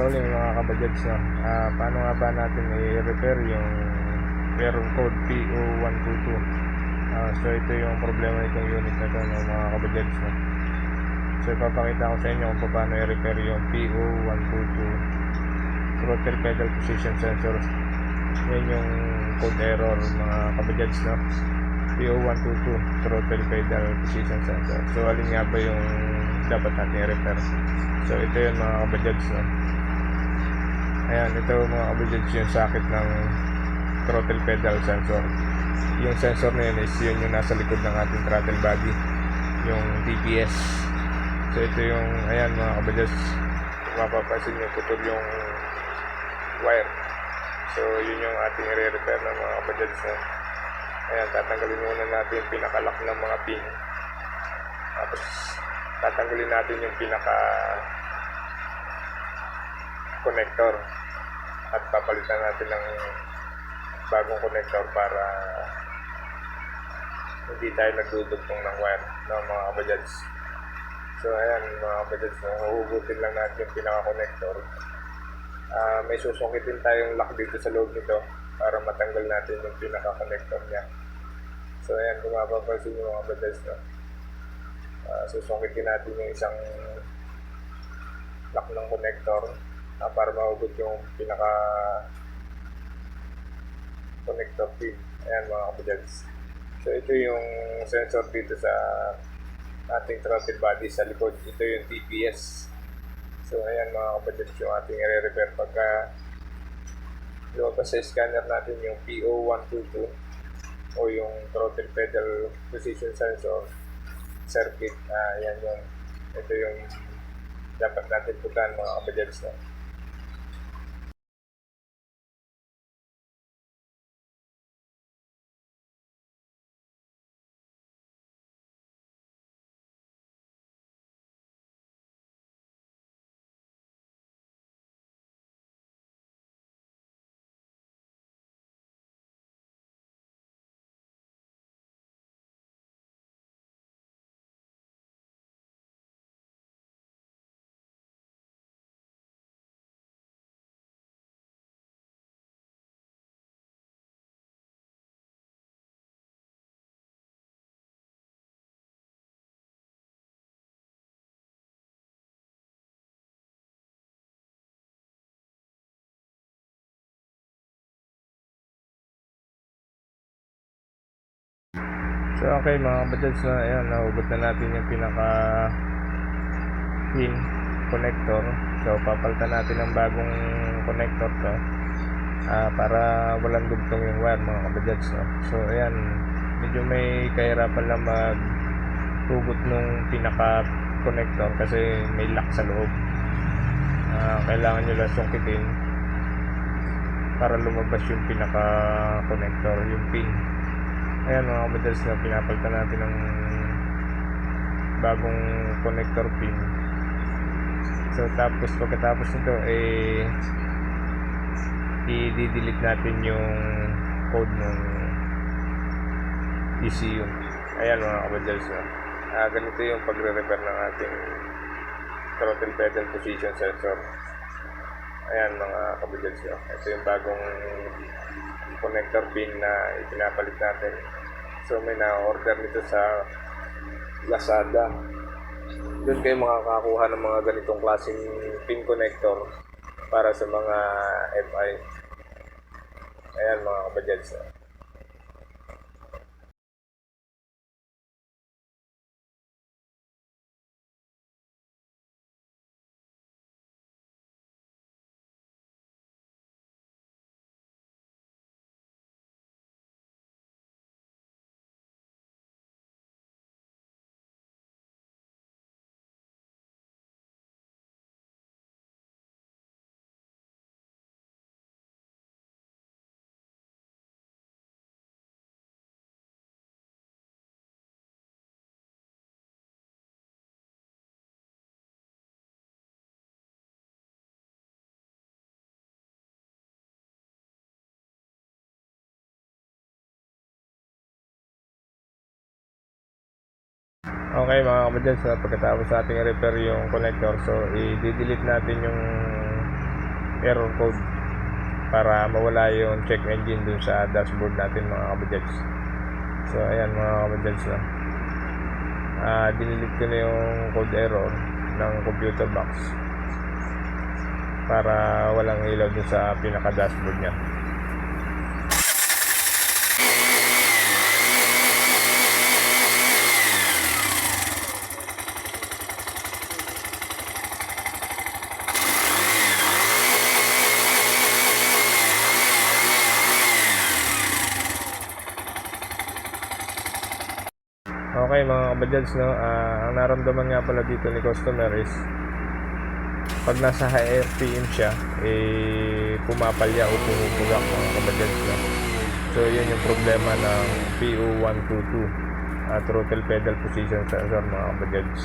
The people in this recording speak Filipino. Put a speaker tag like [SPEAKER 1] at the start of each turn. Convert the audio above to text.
[SPEAKER 1] rolling mga kabadyads no? Ah, paano nga ba natin i-repair yung meron code PO122 Ah, so ito yung problema nitong unit na to no, mga kabadyads no? so ipapakita ko sa inyo kung paano i-repair yung PO122 throttle pedal position sensor yan yung code error mga kabadyads no? PO122 throttle pedal position sensor so alin nga ba yung dapat natin i-repair. So ito yung mga kabadyads no? ayan ito mga kabadyads yung sakit ng throttle pedal sensor. Yung sensor na yun is yun yung nasa likod ng ating throttle body yung TPS so ito yung ayan mga kabadyads kung mapapansin nyo putol yung wire. So yun yung ating i-repair ng mga kabadyads no? ayan tatanggalin muna natin yung pinakalock ng mga pin. Tapos tatanggalin natin yung pinaka connector at papalitan natin ng bagong connector para hindi tayo nagdudugtong ng wire ng mga kabajads so ayan mga kabajads mahuhugutin lang natin yung pinaka connector Ah, may susungitin tayong lock dito sa loob nito para matanggal natin yung pinaka connector niya so ayan kung mapapansin yung mga kabajads no? Ah, susungitin natin yung isang lock ng connector ah, para mahugot yung pinaka connector pin. Ayan mga kapajads. So ito yung sensor dito sa ating throttle body sa likod. Ito yung TPS. So ayan mga kapajads yung ating i-repair pagka lumabas sa scanner natin yung PO122 o yung throttle pedal position sensor circuit. Ah, yan yung ito yung dapat natin putan mga kapajads na. So okay mga kabajads na ayan, nahugot na natin yung pinaka pin connector. So papalitan natin ng bagong connector to ah, para walang dugtong yung wire mga kabajads. No? So ayan, medyo may kahirapan lang mag hugot nung pinaka connector kasi may lock sa loob. Ah, kailangan nyo lang sungkitin para lumabas yung pinaka connector, yung pin. Ayan mga kabadalas na pinapalitan natin ng bagong connector pin. So tapos pagkatapos nito eh i-delete natin yung code ng ECU. Ayan mga kabadalas na. Ah, ganito yung pagre-repair ng ating throttle pedal position sensor. Ayan mga kabadalas na. Ito yung bagong connector pin na ipinapalit natin. So may na-order nito sa Lazada. Doon kayo makakakuha ng mga ganitong klaseng pin connector para sa mga FI. Ayan mga kabajads. Okay mga kabadyans, sa pagkatapos sa ating repair yung connector, so i-delete natin yung error code para mawala yung check engine dun sa dashboard natin mga kabadyads so ayan mga kabadyads no? ah dinilit ko na yung code error ng computer box para walang ilaw dun sa pinaka dashboard niya Okay mga kabadyads no, ah, ang naramdaman nga pala dito ni customer is pag nasa high RPM siya, eh pumapalya o pumupugak mga kabadyads no. So yun yung problema ng PO122 at throttle pedal position sensor mga kabadyads.